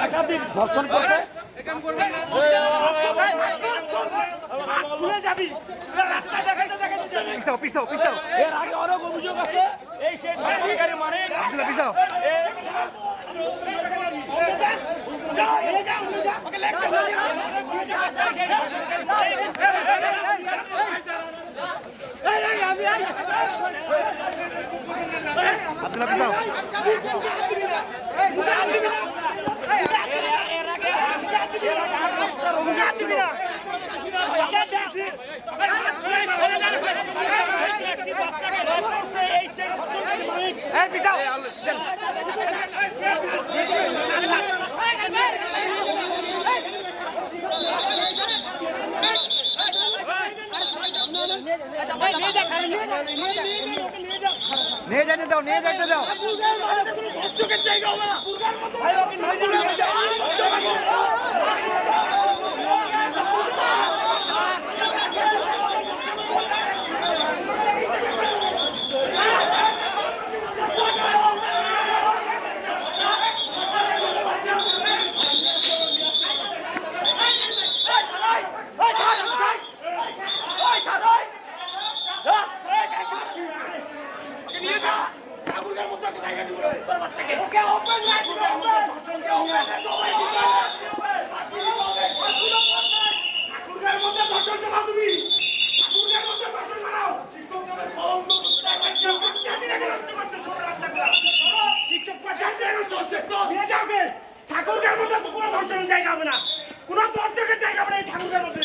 একাধিক ধর্ষণ করতে পিছাও পিছাও পিছাও। এর আগে অনেক অভিযোগ আছে এই সেই ধর্ষণকারী মানে আব্দুল্লাহ পিছাও। আব্দুল্লাহ পিছাও। মানে এই পিছাও নিয়ে যাইতে দাও নিয়ে যাইতে দাও ঠাকুরগার মধ্যে তো কোনো ধর্ষণের জায়গা হবে না। কোনো দর্শকের জায়গা হবে না। এই ঠাকুরগার মধ্যে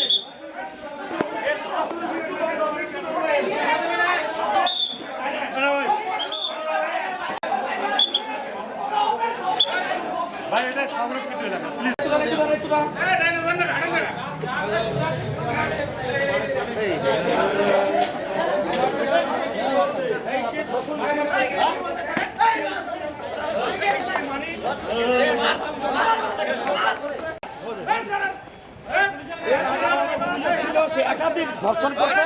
একাধিক ধর্ষণ করতে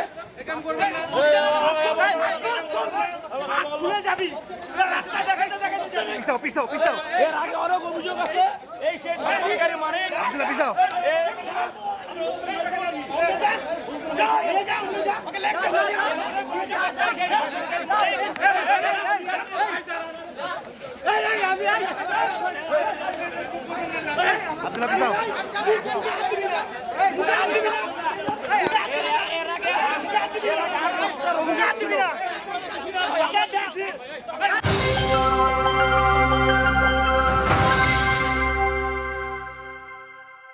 রাস্তা যাবি পিছাও পিছাও পিছাও। এর আগে অনেক অভিযোগ আছে এই সেই ধর্ষণকারী মানে পিছাও। আব্দুল্লাহ পিছাও।